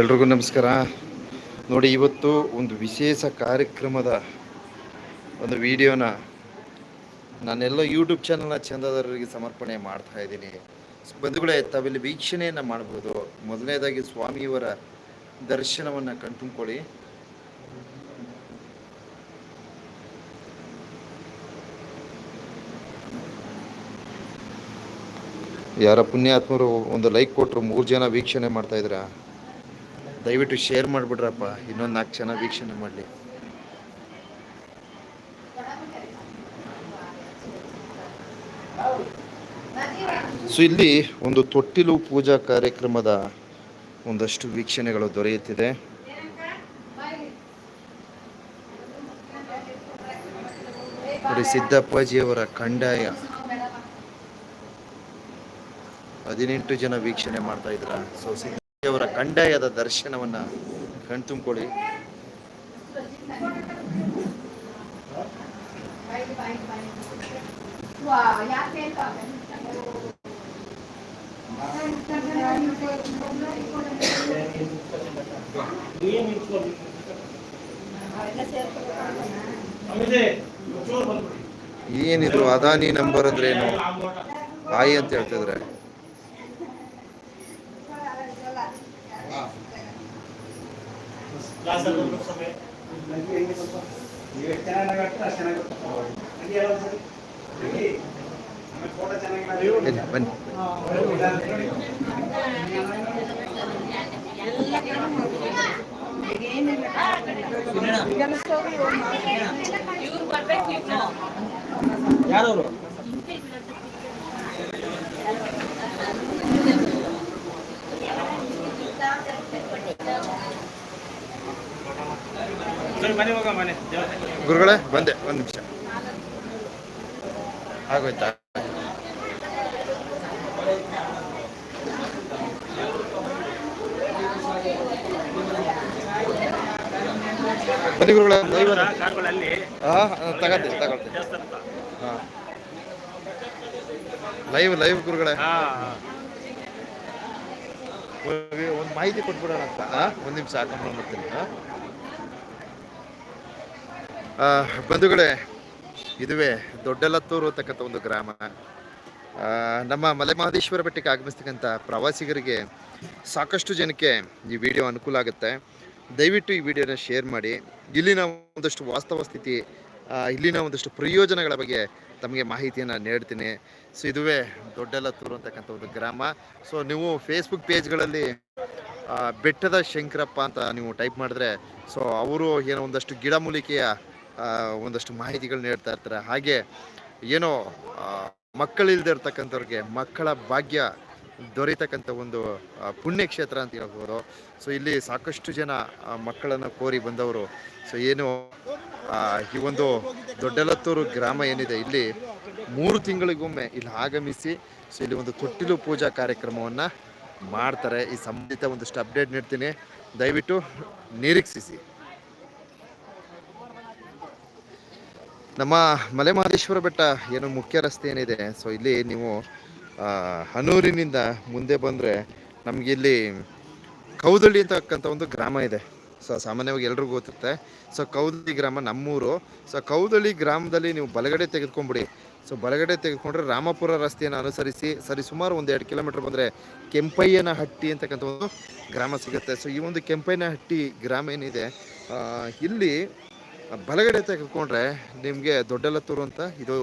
ಎಲ್ರಿಗೂ ನಮಸ್ಕಾರ. ನೋಡಿ, ಇವತ್ತು ಒಂದು ವಿಶೇಷ ಕಾರ್ಯಕ್ರಮದ ಒಂದು ವಿಡಿಯೋನ ನಾನೆಲ್ಲ ಯೂಟ್ಯೂಬ್ ಚಾನಲ್ನ ಚಂದದಾರರಿಗೆ ಸಮರ್ಪಣೆ ಮಾಡ್ತಾ ಇದ್ದೀನಿ. ಬಂಧುಗಳೇ, ತಾವಿಲ್ಲಿ ವೀಕ್ಷಣೆಯನ್ನು ಮಾಡ್ಬೋದು. ಮೊದಲನೇದಾಗಿ ಸ್ವಾಮಿಯವರ ದರ್ಶನವನ್ನು ಕಣ್ತುಂಬ್ಕೊಳ್ಳಿ. ಯಾರ ಪುಣ್ಯಾತ್ಮರು ಒಂದು ಲೈಕ್ ಕೊಟ್ಟರು ಮೂರು ಜನ ವೀಕ್ಷಣೆ ಮಾಡ್ತಾ ಇದ್ದೀರಾ? ದಯವಿಟ್ಟು ಶೇರ್ ಮಾಡಿಬಿಡ್ರಪ್ಪ. ಇನ್ನೊಂದು ನಾಲ್ಕು ಜನ ವೀಕ್ಷಣೆ ಮಾಡಲಿ. ಸೊ ಇಲ್ಲಿ ಒಂದು ತೊಟ್ಟಿಲು ಪೂಜಾ ಕಾರ್ಯಕ್ರಮದ ಒಂದಷ್ಟು ವೀಕ್ಷಣೆಗಳು ದೊರೆಯುತ್ತಿದೆ. ನೋಡಿ, ಸಿದ್ದಪ್ಪಾಜಿಯವರ ಕಂಡಾಯ. ಹದಿನೆಂಟು ಜನ ವೀಕ್ಷಣೆ ಮಾಡ್ತಾ ಇದ್ರ. ಸೊ ಸಿದ್ದಪ್ಪಾಜಿಯವರ ಕಂಡಾಯದ ದರ್ಶನವನ್ನ ಕಣ್ತುಂಬ್ಕೊಳ್ಳಿ. ಏನಿದ್ರು ಅದಾನಿ ನಂಬರ್ ಅಂದ್ರೆ ಏನು? ಆಯಿ ಅಂತ ಹೇಳ್ತಿದ್ರೆ. ಬನ್ನಿ. ಯಾರವರು ಸರಿ ಮನೆ ಹೋಗ ಮನೆ ಗುರುಗಳೇ ಬಂದೆ ಒಂದು ನಿಮಿಷ. ಆಗೋಯ್ತಾ? ಬನ್ನಿ ಗುರುಗಳ ಹಾ ದೇವಸ್ಥಾನ ಹಾ. ಲೈವ್ ಲೈವ್ ಗುರುಗಳೇ. ಒಂದು ಮಾಹಿತಿ ಕೊಟ್ಬಿಡೋಣ ಅಂತ ಒಂದು ನಿಮಿಷ ಹಾಕೊಂಡ್ ಮಾಡ್ತೀನಿ ಹಾ? ಆ, ಬಂಧುಗಳೇ, ಇದುವೇ ದೊಡ್ಡಲತ್ತೂರು ಅಂತಕ್ಕಂಥ ಒಂದು ಗ್ರಾಮ. ನಮ್ಮ ಮಲೆಮಹದೇಶ್ವರ ಬೆಟ್ಟಕ್ಕೆ ಆಗಮಿಸ್ತಕ್ಕಂಥ ಪ್ರವಾಸಿಗರಿಗೆ ಸಾಕಷ್ಟು ಜನಕ್ಕೆ ಈ ವಿಡಿಯೋ ಅನುಕೂಲ ಆಗುತ್ತೆ. ದಯವಿಟ್ಟು ಈ ವಿಡಿಯೋನ ಶೇರ್ ಮಾಡಿ. ಇಲ್ಲಿನ ಒಂದಷ್ಟು ವಾಸ್ತವ ಸ್ಥಿತಿ ಇಲ್ಲಿನ ಒಂದಷ್ಟು ಪ್ರಯೋಜನಗಳ ಬಗ್ಗೆ ತಮಗೆ ಮಾಹಿತಿಯನ್ನು ನೀಡ್ತೀನಿ. ಸೊ ಇದುವೇ ದೊಡ್ಡಲತ್ತೂರು ಅಂತಕ್ಕಂಥ ಒಂದು ಗ್ರಾಮ. ಸೊ ನೀವು ಫೇಸ್ಬುಕ್ ಪೇಜ್ಗಳಲ್ಲಿ ಬೆಟ್ಟದ ಶಂಕರಪ್ಪ ಅಂತ ನೀವು ಟೈಪ್ ಮಾಡಿದ್ರೆ ಸೊ ಅವರು ಏನೋ ಒಂದಷ್ಟು ಗಿಡಮೂಲಿಕೆಯ ಒಂದಷ್ಟು ಮಾಹಿತಿಗಳು ನೀಡ್ತಾ ಇರ್ತಾರೆ. ಹಾಗೆ ಏನೋ ಆ, ಮಕ್ಕಳಿಲ್ದೇ ಇರ್ತಕ್ಕಂಥವ್ರಿಗೆ ಮಕ್ಕಳ ಭಾಗ್ಯ ದೊರೀತಕ್ಕಂಥ ಒಂದು ಪುಣ್ಯಕ್ಷೇತ್ರ ಅಂತ ಹೇಳ್ಬೋದು. ಸೊ ಇಲ್ಲಿ ಸಾಕಷ್ಟು ಜನ ಮಕ್ಕಳನ್ನು ಕೋರಿ ಬಂದವರು. ಸೊ ಏನು ಈ ಒಂದು ದೊಡ್ಡಲತ್ತೂರು ಗ್ರಾಮ ಏನಿದೆ ಇಲ್ಲಿ ಮೂರು ತಿಂಗಳಿಗೊಮ್ಮೆ ಇಲ್ಲಿ ಆಗಮಿಸಿ ಸೊ ಇಲ್ಲಿ ಒಂದು ತೊಟ್ಟಿಲು ಪೂಜಾ ಕಾರ್ಯಕ್ರಮವನ್ನು ಮಾಡ್ತಾರೆ. ಈ ಸಂಬಂಧಿತ ಒಂದಷ್ಟು ಅಪ್ಡೇಟ್ ನೀಡ್ತೀನಿ. ದಯವಿಟ್ಟು ನಿರೀಕ್ಷಿಸಿ. ನಮ್ಮ ಮಲೆಮಹದೇಶ್ವರ ಬೆಟ್ಟ ಏನು ಮುಖ್ಯ ರಸ್ತೆ ಏನಿದೆ. ಸೊ ಇಲ್ಲಿ ನೀವು ಹನೂರಿನಿಂದ ಮುಂದೆ ಬಂದರೆ ನಮಗಿಲ್ಲಿ ಕೌದಳ್ಳಿ ಅಂತಕ್ಕಂಥ ಒಂದು ಗ್ರಾಮ ಇದೆ. ಸೊ ಸಾಮಾನ್ಯವಾಗಿ ಎಲ್ರಿಗೂ ಗೊತ್ತಿರುತ್ತೆ. ಸೊ ಕೌದಳ್ಳಿ ಗ್ರಾಮ ನಮ್ಮೂರು. ಸೊ ಕೌದಳ್ಳಿ ಗ್ರಾಮದಲ್ಲಿ ನೀವು ಬಲಗಡೆ ತೆಗೆದುಕೊಂಬಿಡಿ ಸೊ ಬಲಗಡೆ ತೆಗೆದುಕೊಂಡ್ರೆ ರಾಮಪುರ ರಸ್ತೆಯನ್ನು ಅನುಸರಿಸಿ ಸರಿ ಸುಮಾರು ಒಂದು ಎರಡು ಕಿಲೋಮೀಟರ್ ಬಂದರೆ ಕೆಂಪಯ್ಯನ ಹಟ್ಟಿ ಅಂತಕ್ಕಂಥ ಒಂದು ಗ್ರಾಮ ಸಿಗುತ್ತೆ. ಸೊ ಈ ಒಂದು ಕೆಂಪಯ್ಯನ ಹಟ್ಟಿ ಗ್ರಾಮ ಏನಿದೆ ಇಲ್ಲಿ ಬಲಗಡೆ ತೆಗೆದುಕೊಂಡ್ರೆ ನಿಮಗೆ ದೊಡ್ಡಲತ್ತೂರು ಅಂತ ಇದು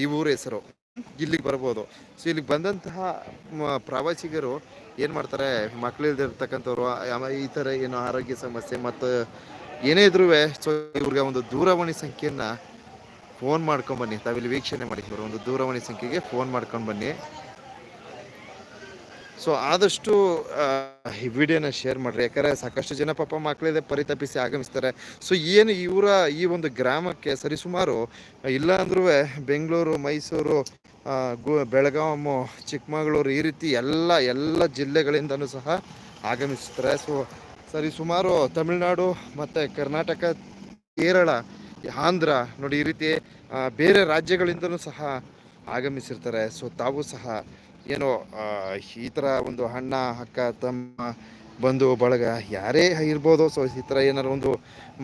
ಈ ಊರ ಹೆಸರು. ಇಲ್ಲಿಗೆ ಬರ್ಬೋದು. ಸೊ ಇಲ್ಲಿಗೆ ಬಂದಂತಹ ಪ್ರವಾಸಿಗರು ಏನು ಮಾಡ್ತಾರೆ? ಮಕ್ಕಳಿಲ್ದಿರ್ತಕ್ಕಂಥವ್ರು ಈ ಥರ ಏನು ಆರೋಗ್ಯ ಸಮಸ್ಯೆ ಮತ್ತು ಏನೇ ಇದ್ರೂ ಸೊ ಇವ್ರಿಗೆ ಒಂದು ದೂರವಾಣಿ ಸಂಖ್ಯೆಯನ್ನು ಫೋನ್ ಮಾಡ್ಕೊಂಬನ್ನಿ ತಾವಿಲ್ಲಿ ವೀಕ್ಷಣೆ ಮಾಡಿ. ಒಂದು ದೂರವಾಣಿ ಸಂಖ್ಯೆಗೆ ಫೋನ್ ಮಾಡ್ಕೊಂಡು ಬನ್ನಿ. ಸೊ ಆದಷ್ಟು ಈ ವಿಡಿಯೋನ ಶೇರ್ ಮಾಡ್ರಿ. ಯಾಕಂದರೆ ಸಾಕಷ್ಟು ಜನ ಪಾಪ ಮಕ್ಕಳಿದೆ ಪರಿತಪಿಸಿ ಆಗಮಿಸ್ತಾರೆ. ಸೊ ಏನು ಇವರ ಈ ಒಂದು ಗ್ರಾಮಕ್ಕೆ ಸರಿಸುಮಾರು, ಇಲ್ಲ ಅಂದ್ರೂ ಬೆಂಗಳೂರು, ಮೈಸೂರು ಗು ಚಿಕ್ಕಮಗಳೂರು ಈ ರೀತಿ ಎಲ್ಲ ಎಲ್ಲ ಜಿಲ್ಲೆಗಳಿಂದನೂ ಸಹ ಆಗಮಿಸ್ತಾರೆ. ಸೊ ಸರಿ ಸುಮಾರು ತಮಿಳುನಾಡು ಮತ್ತು ಕರ್ನಾಟಕ, ಕೇರಳ, ಆಂಧ್ರ ನೋಡಿ ಈ ರೀತಿ ಬೇರೆ ರಾಜ್ಯಗಳಿಂದನೂ ಸಹ ಆಗಮಿಸಿರ್ತಾರೆ. ಸೊ ತಾವು ಸಹ ಏನೋ ಈ ಥರ ಒಂದು ಅಣ್ಣ, ಅಕ್ಕ, ತಮ್ಮ ಬಂಧು ಬಳಗ ಯಾರೇ ಇರ್ಬೋದು, ಸೊ ಈ ಥರ ಏನಾರು ಒಂದು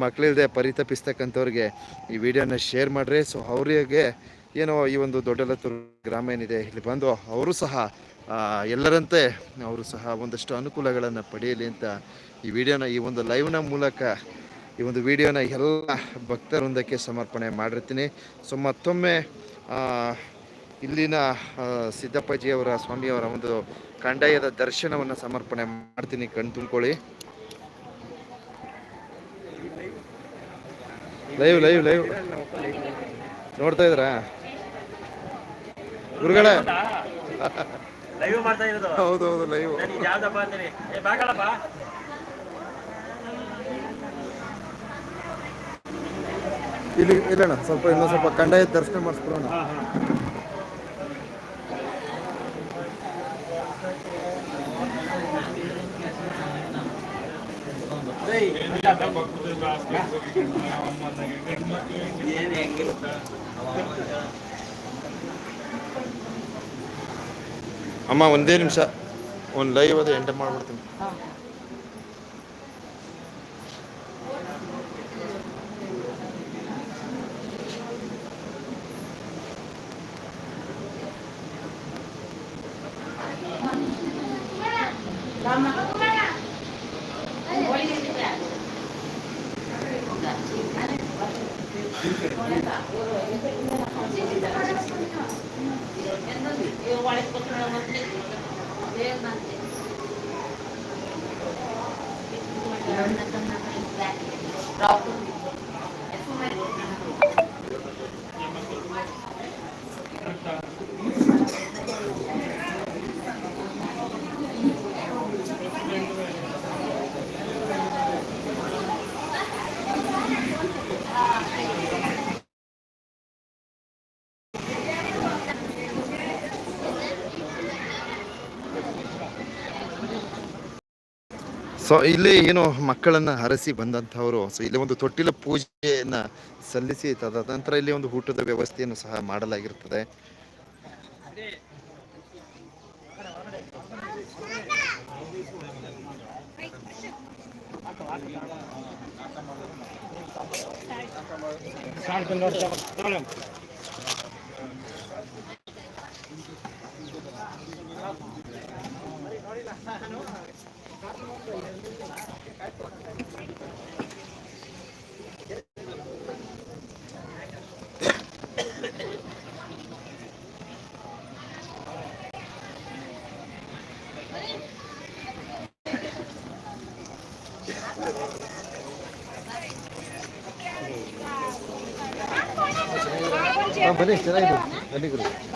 ಮಕ್ಕಳಿಲ್ಲದೆ ಪರಿತಪಿಸ್ತಕ್ಕಂಥವ್ರಿಗೆ ಈ ವಿಡಿಯೋನ ಶೇರ್ ಮಾಡಿರಿ. ಸೊ ಅವರಿಗೆ ಏನೋ ಈ ಒಂದು ದೊಡ್ಡಲತ್ತೂರು ಗ್ರಾಮ ಏನಿದೆ, ಇಲ್ಲಿ ಬಂದು ಅವರು ಸಹ ಎಲ್ಲರಂತೆ ಅವರು ಸಹ ಒಂದಷ್ಟು ಅನುಕೂಲಗಳನ್ನು ಪಡೆಯಲಿ ಅಂತ ಈ ವಿಡಿಯೋನ, ಈ ಒಂದು ಲೈವ್ನ ಮೂಲಕ ಈ ಒಂದು ವಿಡಿಯೋನ ಎಲ್ಲ ಭಕ್ತರೊಂದಕ್ಕೆ ಸಮರ್ಪಣೆ ಮಾಡಿರ್ತೀನಿ. ಸೊ ಮತ್ತೊಮ್ಮೆ ಇಲ್ಲಿನ ಸಿದ್ದಪ್ಪಜಿಯವರ ಸ್ವಾಮಿಯವರ ಒಂದು ಕಂದಾಯದ ದರ್ಶನವನ್ನು ಸಮರ್ಪಣೆ ಮಾಡ್ತೀನಿ ಕಣ್ ತುಂಬ್ಕೊಳ್ಳಿ. ಲೈವ್ ಲೈವ್ ಲೈವ್ ನೋಡ್ತಾ ಇದ್ರಾ? ಗುರುಗಳೇ. ಹೌದೌದು ಲೈವ್ ಇಲ್ಲಿ ಇಲ್ಲಣ್ಣ ಸ್ವಲ್ಪ ಇನ್ನೊಂದು ಸ್ವಲ್ಪ ಕಂದಾಯ ದರ್ಶನ ಮಾಡಿಸ್ಬಿಡೋಣ. ಅಮ್ಮ ಒಂದೇ ನಿಮಿಷ ಒಂದು ಲೈವ್ ಅದು ಎಂಟರ್ ಮಾಡ್ಬಿಡ್ತೀನಿ Problem ಸೊ ಇಲ್ಲಿ ಏನು ಮಕ್ಕಳನ್ನ ಹರಸಿ ಬಂದಂತವರು ಸೊ ಇಲ್ಲಿ ಒಂದು ತೊಟ್ಟಿಲ ಪೂಜೆಯನ್ನ ಸಲ್ಲಿಸಿ ತದನಂತರ ಇಲ್ಲಿ ಒಂದು ಊಟದ ವ್ಯವಸ್ಥೆಯನ್ನು ಸಹ ಮಾಡಲಾಗಿರುತ್ತದೆ. ಬನ್ನಿ ಚೆನ್ನಾಗಿದೆ ಬನ್ನಿ ಗುರು ಆ,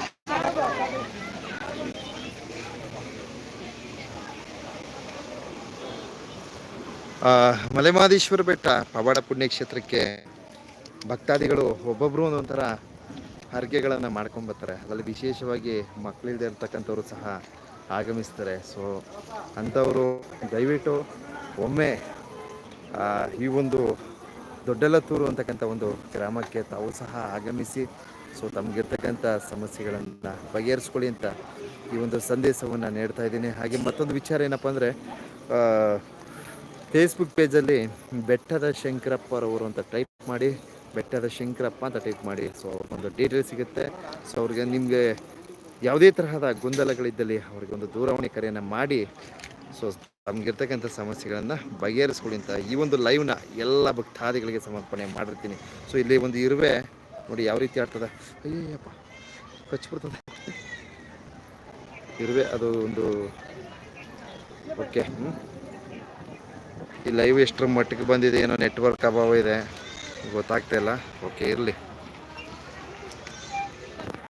ಮಲೆಮಹದೇಶ್ವರ ಬೆಟ್ಟ, ಪವಾಡ ಪುಣ್ಯಕ್ಷೇತ್ರಕ್ಕೆ ಭಕ್ತಾದಿಗಳು ಒಬ್ಬೊಬ್ಬರು ಒಂದೊಂಥರ ಹರಕೆಗಳನ್ನು ಮಾಡ್ಕೊಂಬರ್ತಾರೆ ಅದರಲ್ಲಿ ವಿಶೇಷವಾಗಿ ಮಕ್ಕಳಿಲ್ಲದೆ ಇರ್ತಕ್ಕಂಥವ್ರು ಸಹ ಆಗಮಿಸ್ತಾರೆ. ಸೊ ಅಂಥವರು ದಯವಿಟ್ಟು ಒಮ್ಮೆ ಈ ಒಂದು ದೊಡ್ಡಲತ್ತೂರು ಅಂತಕ್ಕಂಥ ಒಂದು ಗ್ರಾಮಕ್ಕೆ ತಾವು ಸಹ ಆಗಮಿಸಿ, ಸೊ, ತಮಗಿರ್ತಕ್ಕಂಥ ಸಮಸ್ಯೆಗಳನ್ನು ಬಗೆಹರಿಸ್ಕೊಳ್ಳಿ ಅಂತ ಈ ಒಂದು ಸಂದೇಶವನ್ನು ನೀಡ್ತಾ ಇದ್ದೀನಿ. ಹಾಗೆ ಮತ್ತೊಂದು ವಿಚಾರ ಏನಪ್ಪ ಅಂದರೆ ಫೇಸ್ಬುಕ್ ಪೇಜಲ್ಲಿ ಬೆಟ್ಟದ ಶಂಕರಪ್ಪರವರು ಅಂತ ಟೈಪ್ ಮಾಡಿ, ಬೆಟ್ಟದ ಶಂಕರಪ್ಪ ಅಂತ ಟೈಪ್ ಮಾಡಿ. ಸೊ ಅವ್ರಿಗೊಂದು ಡೀಟೇಲ್ ಸಿಗುತ್ತೆ. ಸೊ ಅವ್ರಿಗೆ ನಿಮಗೆ ಯಾವುದೇ ತರಹದ ಗೊಂದಲಗಳಿದ್ದಲ್ಲಿ ಅವ್ರಿಗೆ ಒಂದು ದೂರವಾಣಿ ಕರೆಯನ್ನು ಮಾಡಿ. ಸೊ ತಮಗಿರ್ತಕ್ಕಂಥ ಸಮಸ್ಯೆಗಳನ್ನು ಬಗೆಹರಿಸ್ಕೊಳ್ಳಿ ಅಂತ ಈ ಒಂದು ಲೈವ್ನ ಎಲ್ಲ ಭಕ್ತಾದಿಗಳಿಗೆ ಸಮರ್ಪಣೆ ಮಾಡಿರ್ತೀನಿ. ಸೊ ಇಲ್ಲಿ ಒಂದು ಇರುವೆ ನೋಡಿ ಯಾವ ರೀತಿ ಆಡ್ತದೆ. ಅಯ್ಯಪ್ಪ ಕಚ್ಬಿಡ್ತದೆ ಇರುವೆ ಅದು ಒಂದು ಓಕೆ ಹ್ಞೂ ಈ ಲೈವ್ ಎಷ್ಟರ ಮಟ್ಟಿಗೆ ಬಂದಿದೆ ಏನೋ ನೆಟ್ವರ್ಕ್ ಅಭಾವ ಇದೆ ಗೊತ್ತಾಗ್ತಾ ಇಲ್ಲ. ಓಕೆ ಇರಲಿ.